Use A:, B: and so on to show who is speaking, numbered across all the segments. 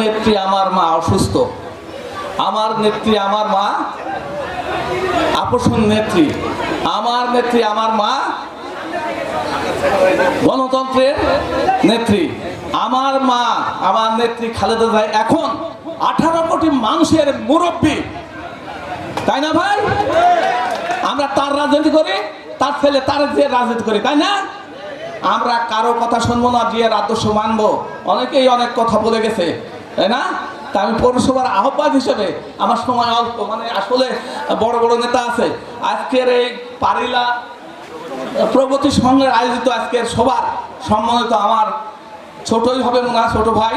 A: নেত্রী আমার মা অসুস্থ। আমার নেত্রী আমার মা আপোষণ নেত্রী। আমার নেত্রী আমার মা গণতন্ত্রের নেত্রী। আমার মা, আমার নেত্রী খালেদা ভাই এখন আঠারো কোটি মানুষের মুরব্বী। তাই না ভাই? আমরা তার রাজনীতি করি, তার ছেলে তার যে রাজনীতি করি, তাই না? আমরা কারও কথা শুনব না যে আদর্শ মানবো। অনেকেই অনেক কথা বলে গেছে। তাই না? তা আমি পৌরসভার আহ্বায়ক হিসেবে আমার সময় অল্প মানে আসলে বড় বড় নেতা আছে। আজকের এই পারিলা প্রগতি সংঘের আয়োজিত আজকের সবার সম্মানিত আমার ছোটই হবে মনে হয়, ছোট ভাই।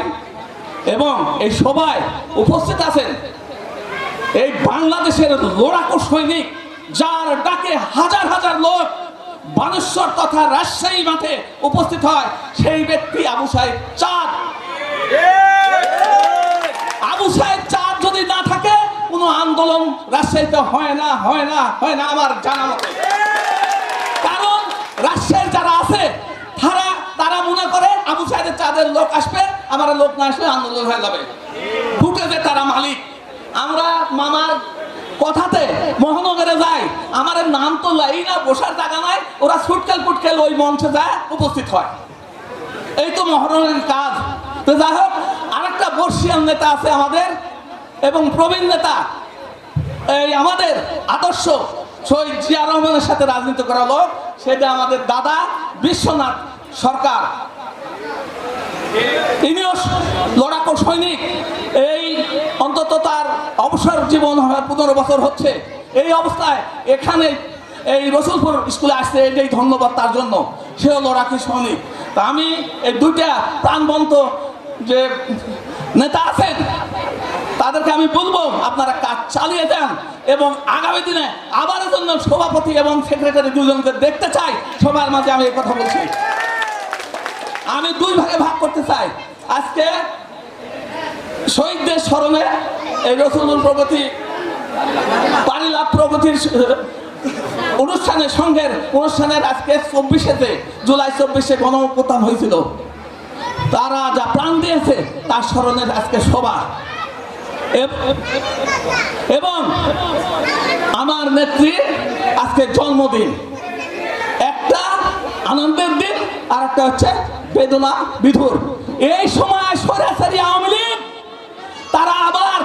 A: এবং এই সবাই উপস্থিত আছেন এই বাংলাদেশের লড়াকু সৈনিক, যার ডাকে হাজার হাজার লোক বানেশ্বর তথা রাজশাহী মাঠে উপস্থিত হয়। সেই ব্যক্তি আবু সাহেব আন্দোলন রাজশাহীতে হয় না হয় না হয় না আমার জানা মতে। কারণ রাজশাহীর যারা আছে, তারা তারা মনে করে আবু সাহেবের চাঁদের লোক আসবে, আমার লোক না আসলে আন্দোলন হয়ে যাবে। ফুটেজে তারা মালিক, আমরা মামার কথাতে মহানগরে যাই, আমার নাম তো লাই না, বসার জায়গা নাই, ওরা ছুটকেল ফুটকেল ওই মঞ্চে যায়, উপস্থিত হয়। এই তো মহানগরের কাজ। তো যাই হোক, আরেকটা বর্ষিয়ান নেতা আছে আমাদের, এবং প্রবীণ নেতা এই আমাদের আদর্শ শহীদ জিয়া রহমানের সাথে রাজনীতি করা লোক, সেটা আমাদের দাদা বিশ্বনাথ সরকার। তিনিও লড়াকু সৈনিক। এই অন্তত তার অবসর জীবন পনেরো বছর হচ্ছে। এই অবস্থায় এখানে এই রসুলপুর স্কুলে আসছে, এটাই ধন্যবাদ তার জন্য। সেও লড়াকু সৈনিক। তা আমি এই দুইটা প্রাণবন্ত যে নেতা আছেন তাদেরকে আমি বলব, আপনারা কাজ চালিয়ে দেন এবং আগামী দিনে আবার জন্য সভাপতি এবং সেক্রেটারি দুজনকে দেখতে চাই। সবার মাঝে আমি এই কথা বলছি। আমি দুই ভাগে ভাগ করতে চাই। আজকে শহীদদের স্মরণে এই রসুলুল প্রগতি পারিলাভ প্রগতির অনুষ্ঠানের সঙ্গের অনুষ্ঠানের আজকে চব্বিশেতে জুলাই চব্বিশে গণপ্রতান হয়েছিল, তারা যা প্রাণ দিয়েছে তার স্মরণের আজকে সভা। এব- আমার নেত্রী আজকে জন্মদিন। একটা আনন্দের দিন আর একটা হচ্ছে বেদনা বিধুর। এই সময় সরাসরি আওয়ামী লীগ, তারা আবার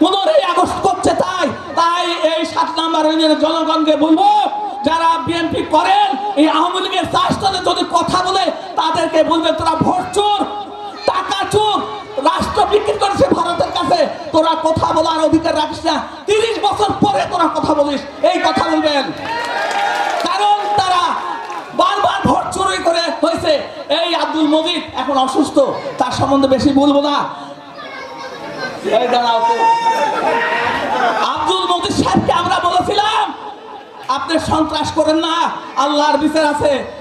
A: পনেরোই আগস্ট করছে তাই তাই এই সাত নাম্বার জনগণকে বলব, যারা বিএনপি করেন, এই আওয়ামী লীগের চাষটাতে যদি কথা বলে, তাদেরকে বলবে, তোরা ভোট চোর কথা বলার অধিকার রাখিস না। তিরিশ বছর পরে তোরা কথা বলিস। এই কথা বলবেন। কারণ তারা বারবার ভোট চুরি করে হয়েছে। এই আব্দুল মজিদ এখন অসুস্থ। তার সম্বন্ধে বেশি বলব না। আব্দুল মজিদ সাহেবকে আমরা বলেছিলাম, আপনি সন্ত্রাস করেন না। আল্লাহর বিচার আছে।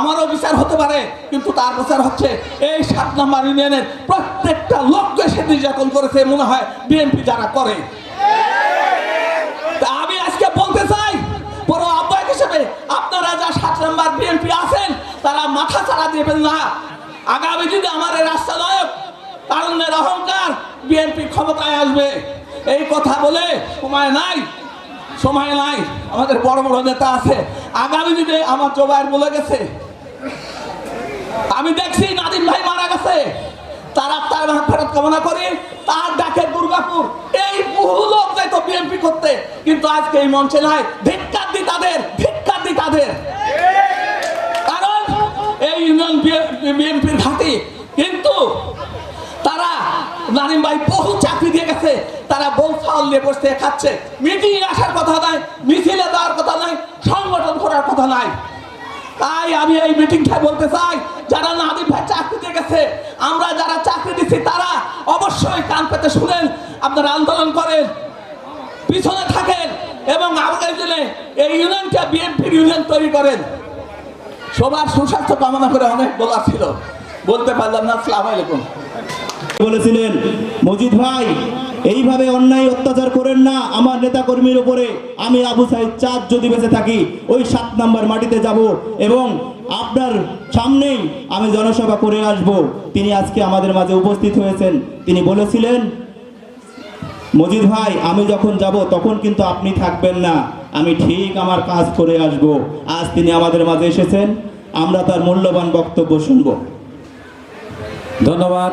A: আমারও বিচার হতে পারে, কিন্তু তার বিচার হচ্ছে এই সাত নম্বর ইউনিয়নের প্রত্যেকটা লোককে সে নির্যাতন করেছে মনে হয় বিএনপি যারা করে। আমি আজকে বলতে চাই, বড় আহ্বায়ক হিসেবে আপনারা যা সাত নম্বর বিএনপি আছেন, তারা মাথা ছাড়া দেবেন না। আগামী দিনে আমার রাস্তা নায়ক তারুণ্যের অহংকার বিএনপি ক্ষমতায় আসবে। এই কথা বলে সময় নাই। সময় নাই, আমাদের বড় বড় নেতা আছে। আগামী দিনে আমার জবাইয়ের বলে গেছে। আমি দেখছি নাদিম ভাই মারা গেছে। তারা তার ফেরত কামনা করি। তার ডাকে দুর্গাপুর। এই বহু লোক যাইতো বিএনপি করতে, কিন্তু আজকে এই মঞ্চে নাই। ধিক্কার দি তাদের ধিক্কার দি তাদের। কারণ এই ইউনিয়ন বিএনপির ঘাঁটি। কিন্তু নারিম ভাই বহু চাকরি দিয়ে গেছে। তারা বউ ফাউল নিয়ে বসে খাচ্ছে। মিটিং আসার কথা নাই, মিছিলে দেওয়ার কথা নাই, সংগঠন করার কথা নাই। তাই আমি এই মিটিংটা বলতে চাই, যারা নাদিম ভাই চাকরি দিয়ে গেছে, আমরা যারা চাকরি দিচ্ছি তারা অবশ্যই কান পেতে শুনেন, আপনারা আন্দোলন করেন, পিছনে থাকেন এবং আগামী দিনে এই ইউনিয়নটা বিএনপির ইউনিয়ন তৈরি করেন। সবার সুস্বাস্থ্য কামনা করে অনেক বলার ছিল। বলতে পারলাম না, আসসালামু আলাইকুম।
B: বলেছিলেন, মজিদ ভাই, এইভাবে অন্যায় অত্যাচার করেন না, আমার নেতা কর্মীর উপরে আমি আবু সাইদ চাঁদ যদি বেঁচে থাকি, ওই সাত নাম্বার মাটিতে যাব এবং আপনার সামনেই আমি জনসভা করে আসব। তিনি আজকে আমাদের মাঝে উপস্থিত হয়েছেন। তিনি বলেছিলেন, মজিদ ভাই, আমি যখন যাব, তখন কিন্তু আপনি থাকবেন না। আমি ঠিক আমার কাজ করে আসব। আজ তিনি আমাদের মাঝে এসেছেন। আমরা তার মূল্যবান বক্তব্য শুনব।
A: ধন্যবাদ।